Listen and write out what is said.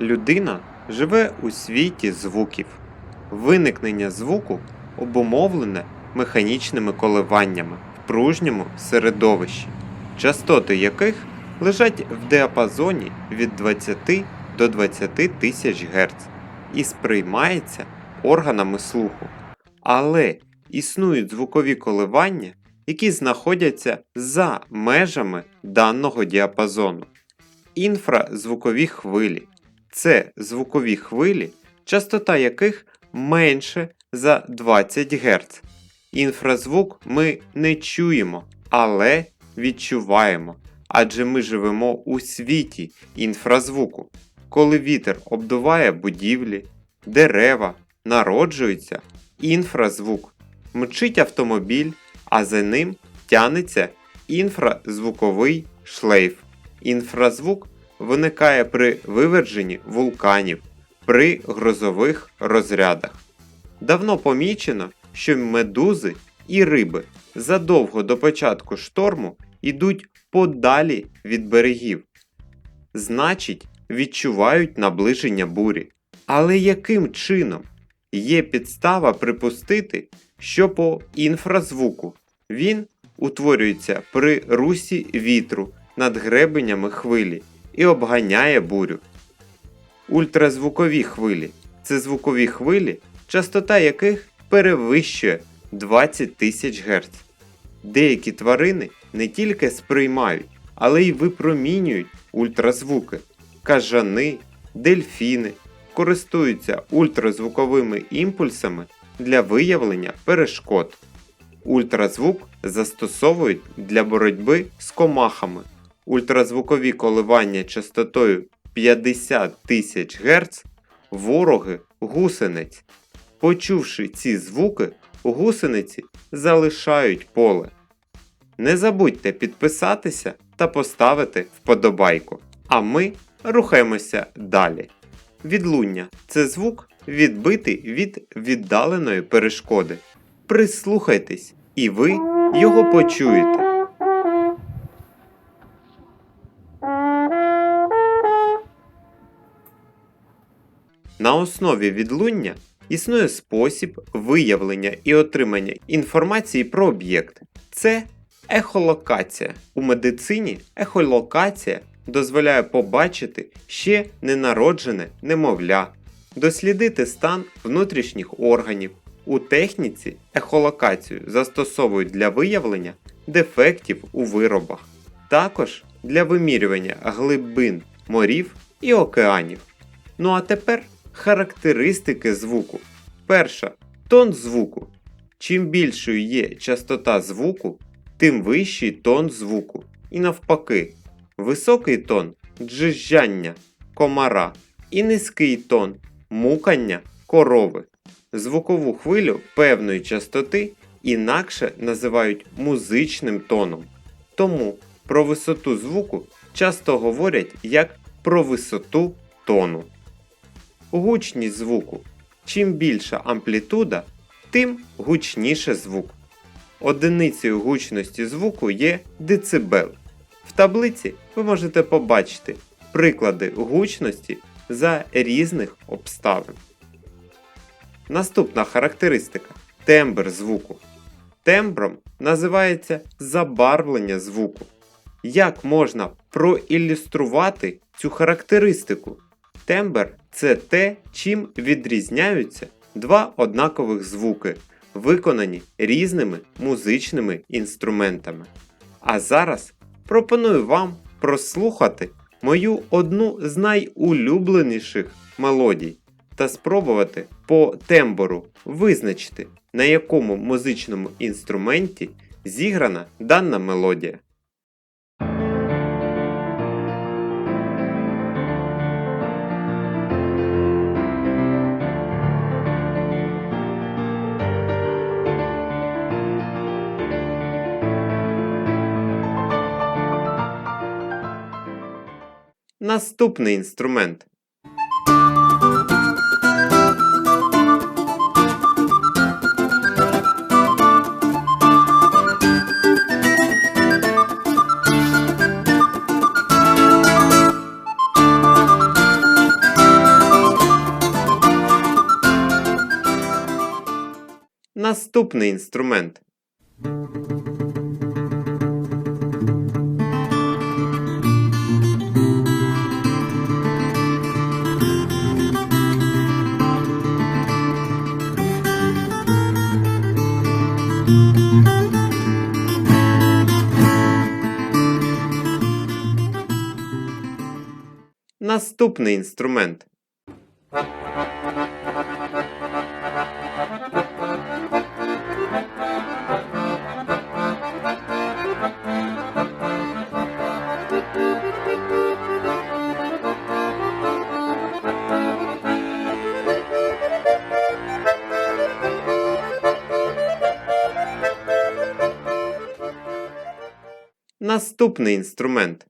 Людина живе у світі звуків. Виникнення звуку обумовлене механічними коливаннями в пружньому середовищі, частоти яких лежать в діапазоні від 20 до 20 тисяч Гц і сприймається органами слуху. Але існують звукові коливання, які знаходяться за межами даного діапазону. Інфразвукові хвилі це звукові хвилі, частота яких менше за 20 Гц. Інфразвук ми не чуємо, але відчуваємо, адже ми живемо у світі інфразвуку. Коли вітер обдуває будівлі, дерева, народжується інфразвук, мчить автомобіль, а за ним тянеться інфразвуковий шлейф. Інфразвук виникає при виверженні вулканів, при грозових розрядах. Давно помічено, що медузи і риби задовго до початку шторму йдуть подалі від берегів. Значить, відчувають наближення бурі. Але яким чином є підстава припустити, що по інфразвуку він утворюється при русі вітру над гребенями хвилі і обганяє бурю. Ультразвукові хвилі це звукові хвилі, частота яких перевищує 20 тисяч Гц. Деякі тварини не тільки сприймають, але й випромінюють ультразвуки. Кажани, дельфіни користуються ультразвуковими імпульсами для виявлення перешкод. Ультразвук застосовують для боротьби з комахами. Ультразвукові коливання частотою 50 тисяч Гц вороги гусениць. Почувши ці звуки, гусениці залишають поле. Не забудьте підписатися та поставити вподобайку. А ми рухаємося далі. Відлуння це звук, відбитий від віддаленої перешкоди. Прислухайтесь, і ви його почуєте. На основі відлуння існує спосіб виявлення і отримання інформації про об'єкт. Це ехолокація. У медицині ехолокація дозволяє побачити ще ненароджене немовля, дослідити стан внутрішніх органів. У техніці ехолокацію застосовують для виявлення дефектів у виробах, також для вимірювання глибин морів і океанів. Ну а тепер характеристики звуку. Перша тон звуку. Чим більшою є частота звуку, тим вищий тон звуку. І навпаки, високий тон джижжання комара і низький тон мукання корови. Звукову хвилю певної частоти інакше називають музичним тоном. Тому про висоту звуку часто говорять як про висоту тону. Гучність звуку. Чим більша амплітуда, тим гучніше звук. Одиницею гучності звуку є децибел. В таблиці ви можете побачити приклади гучності за різних обставин. Наступна характеристика тембр звуку. Тембром називається забарвлення звуку. Як можна проілюструвати цю характеристику? Тембр це те, чим відрізняються два однакових звуки, виконані різними музичними інструментами. А зараз пропоную вам прослухати мою одну з найулюбленіших мелодій та спробувати по тембру визначити, на якому музичному інструменті зіграна дана мелодія. наступний інструмент. Наступний інструмент. Наступний інструмент. Наступний інструмент.